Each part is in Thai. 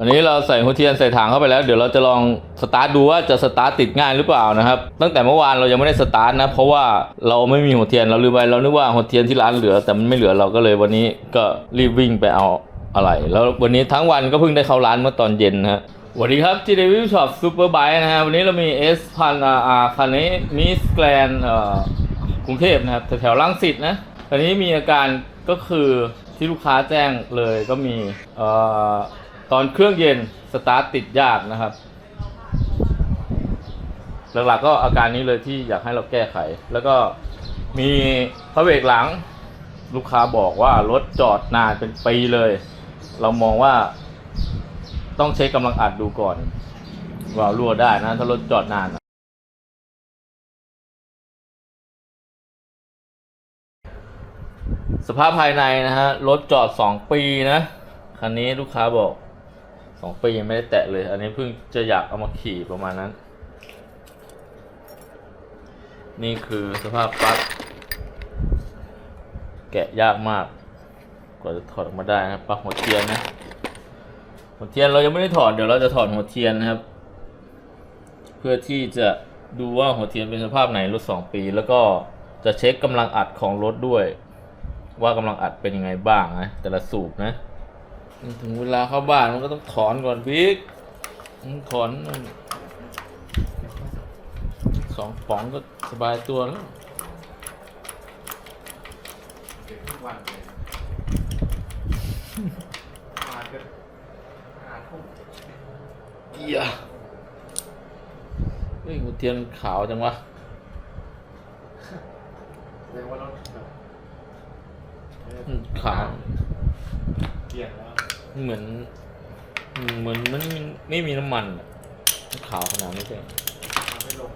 อันนี้เราใส่หัวเทียนใส่ถังเข้าไปแล้ว เดี๋ยวเราจะลองสตาร์ทดูว่าจะสตาร์ทติดง่ายหรือเปล่านะครับตั้งแต่เมื่อวานเรายังไม่ได้สตาร์ทนะเพราะว่าเราไม่มีหัวเทียนเราลืมไปเรานึกว่าหัวเทียนที่ร้านเหลือ แต่มันไม่เหลือเราก็เลยวันนี้ก็รีบวิ่งไปเอาอะไร แล้ววันนี้ทั้งวันก็เพิ่งได้เข้าร้านเมื่อตอนเย็นนะฮะสวัสดีครับที่เดวิลช็อปซูเปอร์ไบค์นะฮะวันนี้เรามี S พันอาคันนี้มิสแกรนเอ่อกรุงเทพนะครับแถวๆลังสิตนะคันนี้มีอาการก็คือที่ลูกค้าแจ้งเลยก็มีเอ่อ ตอนเครื่องเย็นสตาร์ทติดยากนะครับ หลักๆก็อาการนี้เลยที่อยากให้เราแก้ไข แล้วก็มีพระเบรกหลัง ลูกค้าบอกว่ารถจอดนานเป็นปีเลย เรามองว่าต้องเช็คกำลังอัดดูก่อน ว่ารั่วได้นะ ถ้ารถจอดนานสภาพภายในนะฮะ รถจอดสองปีนะ คันนี้ลูกค้าบอก สองปียังไม่ได้แตะเลย อันนี้เพิ่งจะอยากเอามาขี่ประมาณนั้น นี่คือสภาพปลั๊กแกะยากมาก กว่าจะถอดออกมาได้นะครับปลั๊กหัวเทียนนะ หัวเทียนเรายังไม่ได้ถอด เดี๋ยวเราจะถอดหัวเทียนนะครับ เพื่อที่จะดูว่าหัวเทียนเป็นสภาพไหนรถสองปี แล้วก็จะเช็คกำลังอัดของรถด้วย ว่ากำลังอัดเป็นยังไงบ้างนะแต่ละสูบนะ ถึงเวลาเข้าบ้านมันก็ต้องถอนก่อนบิ๊กมึงถอนสองป๋องก็สบายตัวแล้วเด็กทุกวันเลยมาจนห้าทุ่มเกียเฮ้ยหัวเทียนขาวจังวะเรียกว่ารถแบบอืมขาวเปลี่ยนแล้ว เหมือน เหมือนมันไม่ไม่มีน้ำมันอะมันขาวขนาดนี้ใช่ทำไม่ลง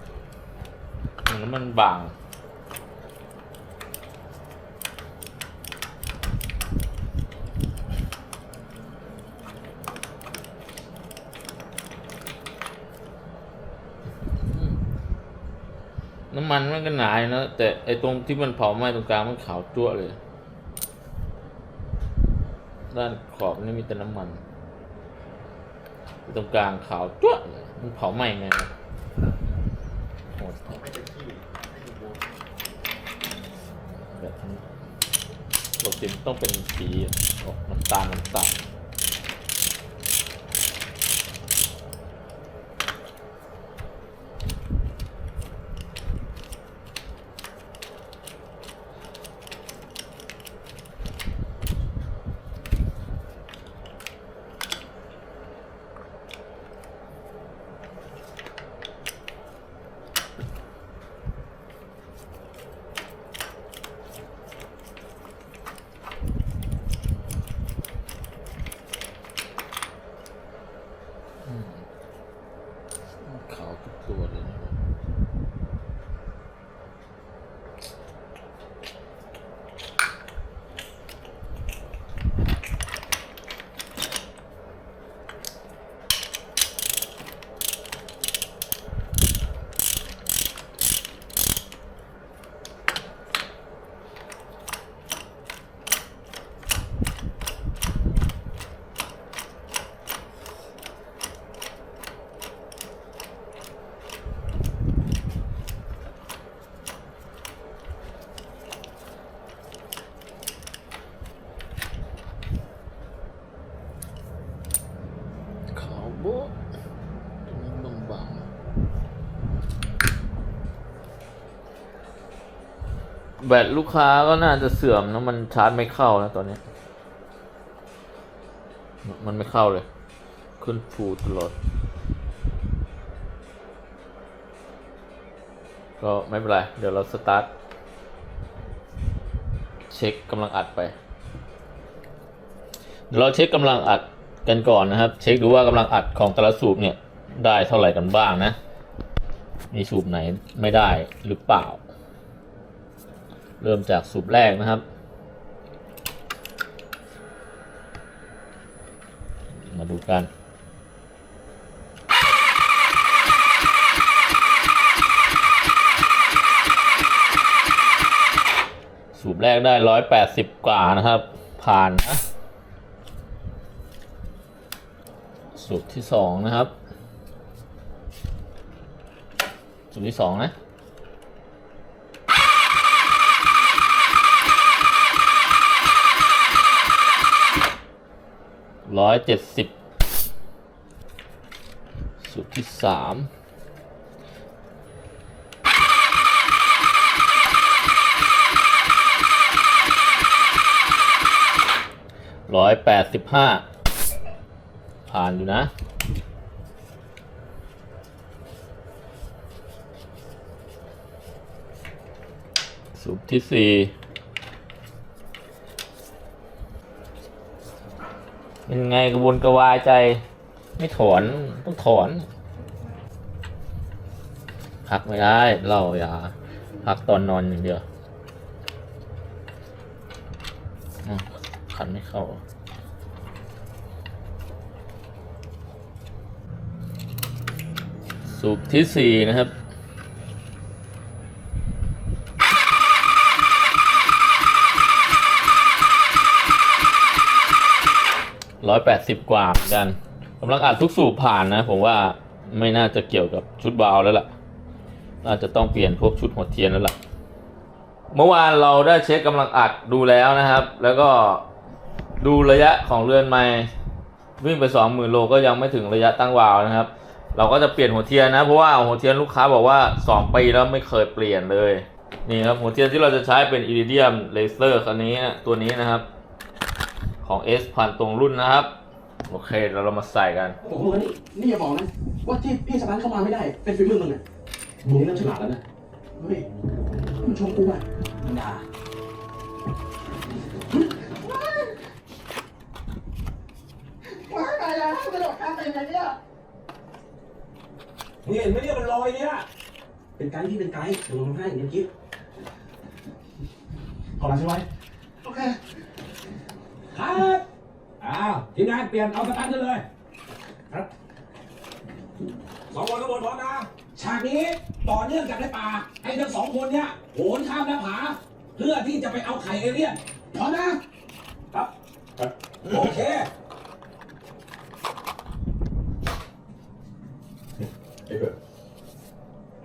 เหมือนน้ำมันบางน้ำมันมันก็หนาอยู่นะแต่ไอตรงที่มันเผาไหม้ตรงกลางมันขาวจั่วเลย ด้านขอบนี่มีแต่น้ำมัน ตรงกลางขาวจั่วเลยมันเผาไหม้ไงวะโหดไม่เป็นที่ไม่มีโบนแบบนี้ปกติมันต้องเป็นสีออกน้ำตาลน้ำตาลขาวทุกตัวเลยนะครับ ขาวโบ๊ะตรงนี้บางแบตลูกค้าก็น่าจะเสื่อมนะมันชาร์จไม่เข้านะตอนนี้ มันไม่เข้าเลย ขึ้นฟูตลอด ก็ไม่เป็นไร เดี๋ยวเราสตาร์ท เช็คกำลังอัดไปเดี๋ยวเราเช็คกำลังอัด กันก่อนนะครับ เช็คดูว่ากำลังอัดของแต่ละสูบเนี่ยได้เท่าไหร่กันบ้างนะ มีสูบไหนไม่ได้หรือเปล่า เริ่มจากสูบแรกนะครับ มาดูกันสูบแรกได้ร้อยแปดสิบกว่านะครับ ผ่านนะ สูตรที่สองนะครับสูตรที่สองนะร้อยเจ็ดสิบสูตรที่สามร้อยแปดสิบห้า ผ่านอยู่นะ สูตรที่สี่เป็นไงกระวนกระวายใจ ไม่ถอน ต้องถอน พักไม่ได้เหล่าอย่า พักตอนนอนอย่างเดียวอ้าวขันไม่เข้า สูบที่สี่นะครับ ร้อยแปดสิบกว่าเหมือนกันกำลังอัดทุกสูบผ่านนะ ผมว่าไม่น่าจะเกี่ยวกับชุดบาวแล้วล่ะ น่าจะต้องเปลี่ยนพวกชุดหัวเทียนแล้วล่ะ เมื่อวานเราได้เช็คกำลังอัดดูแล้วนะครับ แล้วก็ดูระยะของเรือนไม้วิ่งไปสองหมื่นโลก็ยังไม่ถึงระยะตั้งวาวนะครับ เราก็จะเปลี่ยนหัวเทียนนะ เพราะว่าหัวเทียนลูกค้าบอกว่าสองปีแล้วไม่เคยเปลี่ยนเลย นี่ครับหัวเทียนที่เราจะใช้เป็นอิริเดียมเลเซอร์คันนี้นะตัวนี้นะครับ ของ S พันตรงรุ่นนะครับ โอเคเราเรามาใส่กันโอ้โหนี่นี่อย่าบอกนะว่าที่พี่สตาร์ทเข้ามาไม่ได้เป็นฝีมือมึงอะมึงนี่น่าฉลาดแล้วนะเฮ้ยมึงชมกูอะมึงด่าว้ายตายแล้วกระโดดข้ามไปยังไงเนี่ย มึงเห็นไหมเนี่ยมันลอยเนี่ย เป็นไกด์ที่เป็นไกด์เดี๋ยวลงให้เดี๋ยวคิดขอลาใช่ไหมโอเค ครับอ้าวทีมงานเปลี่ยนเอาสตาร์ทกันเลย ครับสองคนขบวนพร้อมนะ ฉากนี้ต่อเนื่องจากในป่าให้ทั้งสองคนเนี่ยโหนข้ามหน้าผา เพื่อที่จะไปเอาไข่เอเลี่ยนพร้อมนะครับ โอเค ไอ้เกิด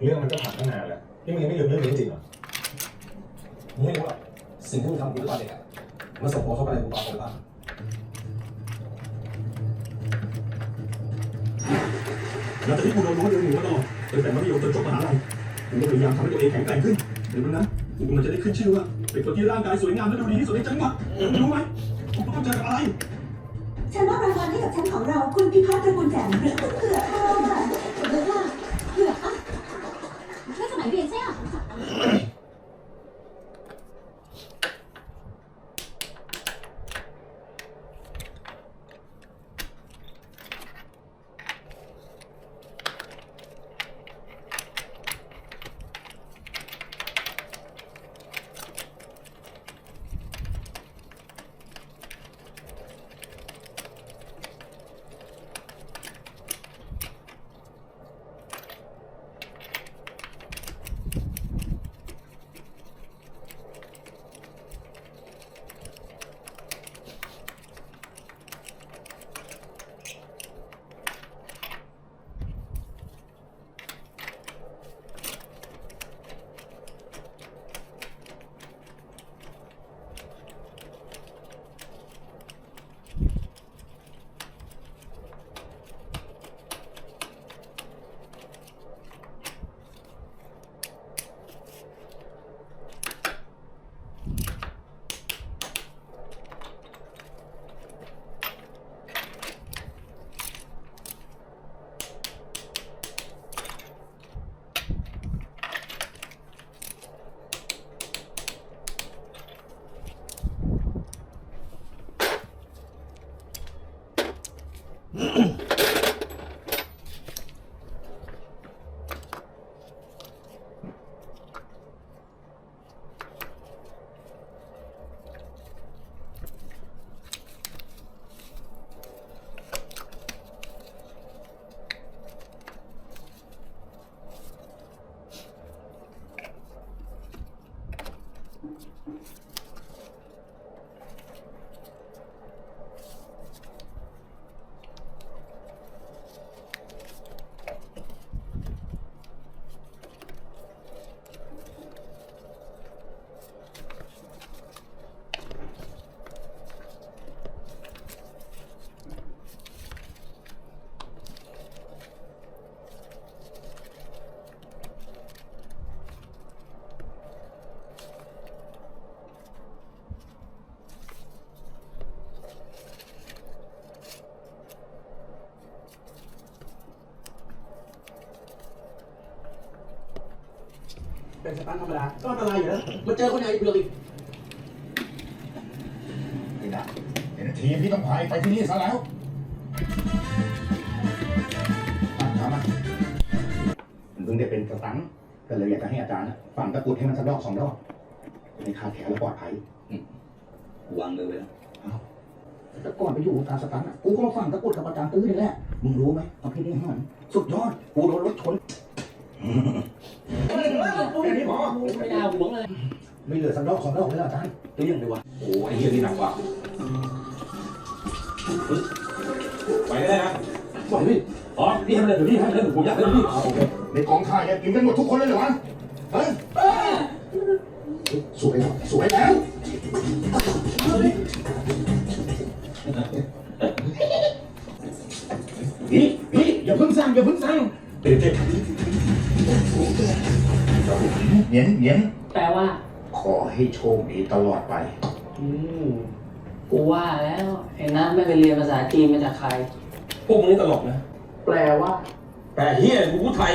เรื่องมันก็ผ่านตั้งนานแล้วนี่มึงยังไม่ลืมเรื่องนี้จริงเหรอมึงไม่รู้หรอกสิ่งที่มึงทำกูทุกวันเลยอะมันส่งผลเข้าไปในกูตาผมบ้างหลังจากที่กูโดนน้องเดินหนีมาตลอดตั้งแต่มัธยมจนจบมหาลัยกูก็พยายามทำให้ตัวเองแข็งแกร่งขึ้นเดี๋ยวนั้นกูกำลังจะได้ขึ้นชื่อว่าเป็นคนที่ร่างกายสวยงามและดูดีที่สุดในจังหวัดรู้ไหมกูต้องเจอกับอะไรฉันมอบรางวัลให้กับแชมป์ของเราคุณพิพัฒน์ตระกูลแจ่มเผือกเผือกค่ะเผือกค่ะเผือกอะ เมื่อ เป็นสตาร์ทธรรมดา ก็อันตรายอยู่แล้วมาเจอคนใหญ่เปลือกอีกนี่นะเห็นทีมที่ต้องพายไปที่นี่ซะแล้วอะถามมามันเพิ่งได้เป็นสตังค์ก็เลยอยากจะให้อาจารย์น่ะฝังตะกรุดให้มันสักดอกสองดอกในคาดแขนและปลอดภัย วางมือไว้แล้วแต่ก่อนไปอยู่วงการสตันท์อะกูก็มาฝังตะกรุดกับอาจารย์ตื้อนี่แหละ มึงรู้ไหมเอาพี่นี่ให้มันสุดยอด กูโดนรถชนแค่นี้พอ ไม่น่าหวงเลย ไม่เหลือสักดอกสองดอกเลยเหรอาจารย์เรื่องเลยวะโอ้ไอ้เหี้ยนี่หนักกว่าไปได้นะบอกพี่อ๋อพี่ทำอะไรเดี๋ยวพี่ทำอะไรเดี๋ยผมอยากเล่นพี่โอเคในกองข้าเนี่ยกินกันหมดทุกคนเลยเหรอวะเฮ้ยสวยแล้วสวยแล้ว ยนเหนียนแปลว่า ขอให้โชคดีตลอดไป อืมกูว่าแล้วไอ้น้าไม่ไปเรียนภาษาจีนมาจากใคร พวกมึงนี่ตลกนะ แปลว่า แต่เฮียกูพูดไทย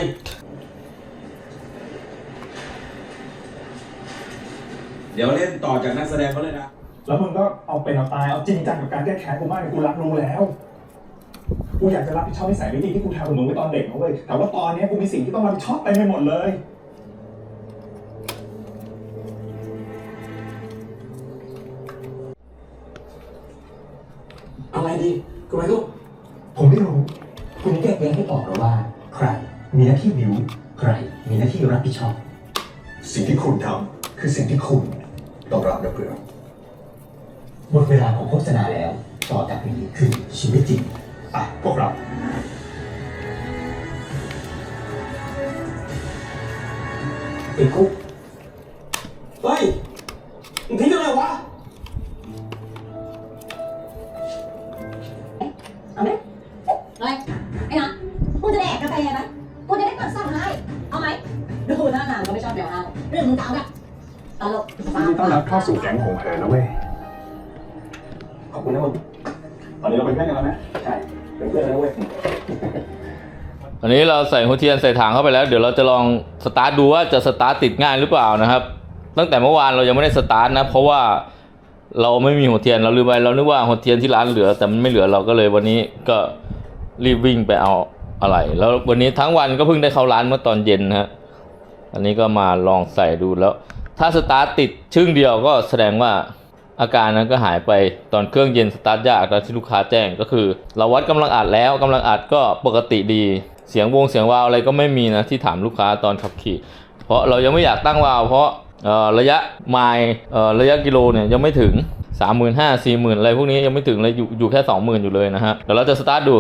เดี๋ยวเล่นต่อจากนักแสดงเขาเลยนะ แล้วมึงก็เอาเป็นเอาตายเอาจริงจังกับการแก้แค้นกูมากเลยกูรับรู้แล้ว กูอยากจะรับผิดชอบนิสัยไม่ดีที่กูทำกับมึงไว้ตอนเด็กนะเว้ยแต่ว่าตอนนี้กูมีสิ่งที่ต้องรับผิดชอบไปไม่หมดเลย ไรดีกูไปลูกผมไม่รู้ คุณแก้แย้งให้ออกหรือว่า ใครมีหน้าที่บิว ใครมีหน้าที่รับผิดชอบ สิ่งที่คุณทำคือสิ่งที่คุณต้องรับนะเพื่อนหมดเวลาของโฆษณาแล้ว ต่อจากนี้คือชีวิตจริงอะพวกเราติดคุก นี้เราใส่หัวเทียนใส่ถังเข้าไปแล้ว เดี๋ยวเราจะลองสตาร์ทดูว่าจะสตาร์ทติดง่ายหรือเปล่านะครับ ตั้งแต่เมื่อวานเรายังไม่ได้สตาร์ทนะ เพราะว่าเราไม่มีหัวเทียนเราลืมไปเรานึกว่าหัวเทียนที่ร้านเหลือ แต่มันไม่เหลือเราก็เลยวันนี้ก็รีบวิ่งไปเอาอะไร แล้ววันนี้ทั้งวันก็เพิ่งได้เข้าร้านเมื่อตอนเย็นนะฮะอันนี้ก็มาลองใส่ดูแล้ว ถ้าสตาร์ทติดชึ่งเดียวก็แสดงว่าอาการนั้นก็หายไปตอนเครื่องเย็นสตาร์ทยากตอนที่ลูกค้าแจ้งก็คือ เราวัดกำลังอัดแล้วกำลังอัดก็ปกติดี เสียงวงเสียงวาวอะไรก็ไม่มีนะที่ถามลูกค้าตอนขับขี่ เพราะเรายังไม่อยากตั้งวาว เพราะระยะไมล์ระยะกิโลเนี่ยยังไม่ถึง 3 5 0 0 0 4 0 0 0 0 อะไรพวกนี้ยังไม่ถึงเลยอยู่อยู่แค่ 20,000 อยู่เลยนะฮะเดี๋ยวเราจะสตาร์ทดู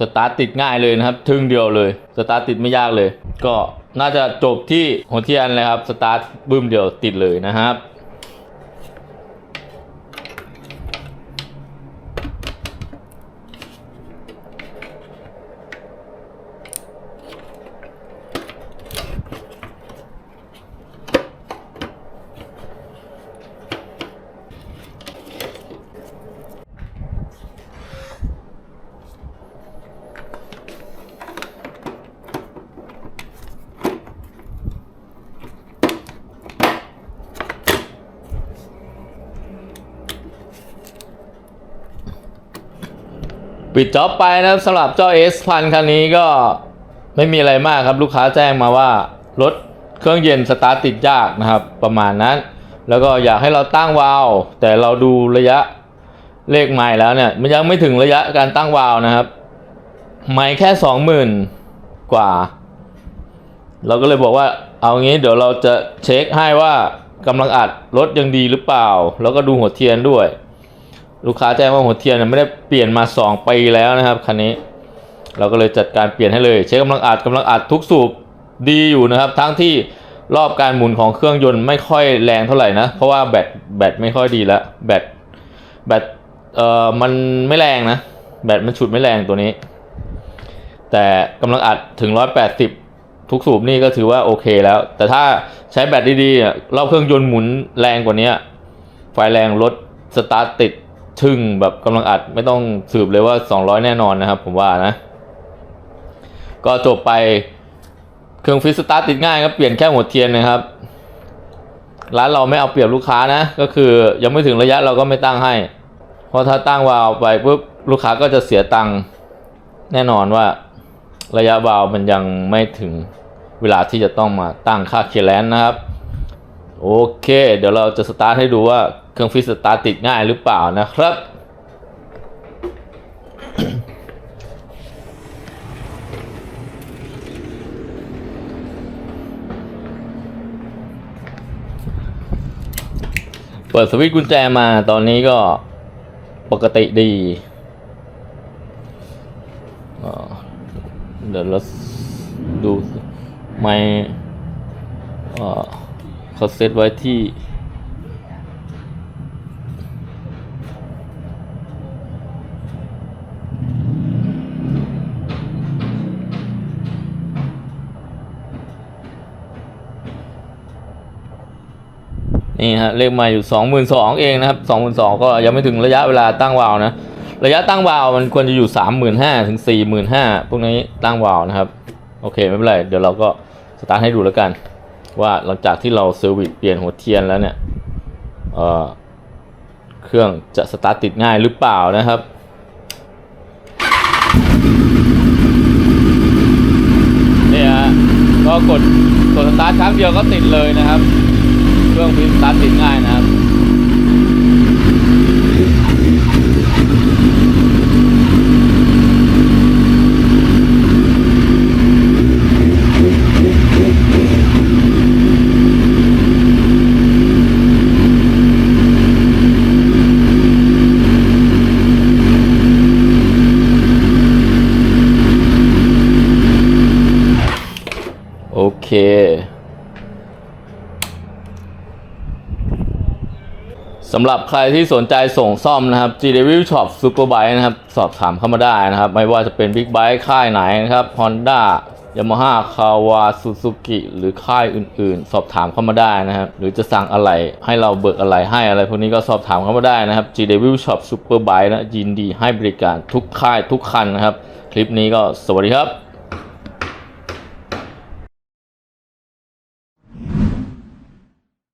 สตาร์ทติดง่ายเลยนะครับ ทึ่งเดียวเลย สตาร์ทติดไม่ยากเลย ก็น่าจะจบที่หัวเทียนเลยครับ สตาร์ทบึ้มเดียวติดเลยนะครับ ปิดจ็อบไปนะครับสำหรับเจ้า S พันคันนี้ก็ไม่มีอะไรมากครับลูกค้าแจ้งมาว่ารถเครื่องเย็นสตาร์ทติดยากนะครับ ประมาณนั้น แล้วก็อยากให้เราตั้งวาล์วแต่เราดูระยะเลขไมล์แล้วเนี่ย มันยังไม่ถึงระยะการตั้งวาล์วนะครับ ไมล์แค่สองหมื่นกว่า เราก็เลยบอกว่าเอางี้เดี๋ยวเราจะเช็คให้ว่ากำลังอัดรถยังดีหรือเปล่า แล้วก็ดูหัวเทียนด้วย ลูกค้าแจ้งว่าหัวเทียนไม่ได้เปลี่ยนมา 2 ปีแล้วนะครับคันนี้ เราก็เลยจัดการเปลี่ยนให้เลยเช็คกำลังอัดกำลังอัดทุกสูบดีอยู่นะครับ ทั้งที่รอบการหมุนของเครื่องยนต์ไม่ค่อยแรงเท่าไหร่นะ เพราะว่าแบตแบตไม่ค่อยดีแล้วแบตแบตเอ่อมันไม่แรงนะ แบตมันฉุดไม่แรงตัวนี้ แต่กำลังอัดถึง 180 ทุกสูบนี่ก็ถือว่าโอเคแล้ว แต่ถ้าใช้แบตดีๆอะรอบเครื่องยนต์หมุนแรงกว่านี้ไฟแรงรถสตาร์ทติด ชึ่งแบบกำลังอัดไม่ต้องสืบเลยว่า 200 แน่นอนนะครับ ผมว่านะ ก็จบไปเครื่องฟิสตาร์ติดง่ายครับเปลี่ยนแค่หัวเทียนนะครับ ร้านเราไม่เอาเปรียบลูกค้านะ ก็คือยังไม่ถึงระยะเราก็ไม่ตั้งให้ เพราะถ้าตั้งวาล์วไปปุ๊บลูกค้าก็จะเสียตังค์แน่นอนว่าระยะวาล์วมันยังไม่ถึงเวลาที่จะต้องมาตั้งค่าเคลนนะครับ โอเค เดี๋ยวเราจะสตาร์ทให้ดูว่า เครื่องฟิสตาร์ติดง่ายหรือเปล่านะครับ เปิดสวิตช์กุญแจมาตอนนี้ก็ปกติดีเดี๋ยวเราดูไม่เขาเซตไว้ที่ นี่ฮะเลขไมาอยู่สองหมื่นสองเองนะครับสองหมื่นสองก็ยังไม่ถึงระยะเวลาตั้งวาวนะ ระยะตั้งวาวมันควรจะอยู่สามหมื่นห้าถึงสี่หมื่นห้าพวกนี้ตั้งวาวนะครับ โอเคไม่เป็นไร เดี๋ยวเราก็สตาร์ทให้ดูแล้วกัน ว่าหลังจากที่เราเซอร์วิสเปลี่ยนหัวเทียนแล้วเนี่ยเอ่อเครื่องจะสตาร์ทติดง่ายหรือเปล่านะครับเนี่ยฮะก็กดกดสตาร์ทครั้งเดียวก็ติดเลยนะครับ เครื่องพิมพ์ตาร์ทติดง่ายนะครับโอเค สำหรับใครที่สนใจส่งซ่อมนะครับ G Review Shop Superbike นะครับ สอบถามเข้ามาได้นะครับ ไม่ว่าจะเป็น Big Bike ค่ายไหนนะครับ Honda Yamaha Kawasaki หรือค่ายอื่นๆ สอบถามเข้ามาได้นะครับ หรือจะสั่งอะไรให้เราเบิกอะไรให้อะไรพวกนี้ก็สอบถามเข้ามาได้นะครับ G Review Shop Superbike นะยินดีให้บริการทุกค่ายทุกคันนะครับ คลิปนี้ก็สวัสดีครับ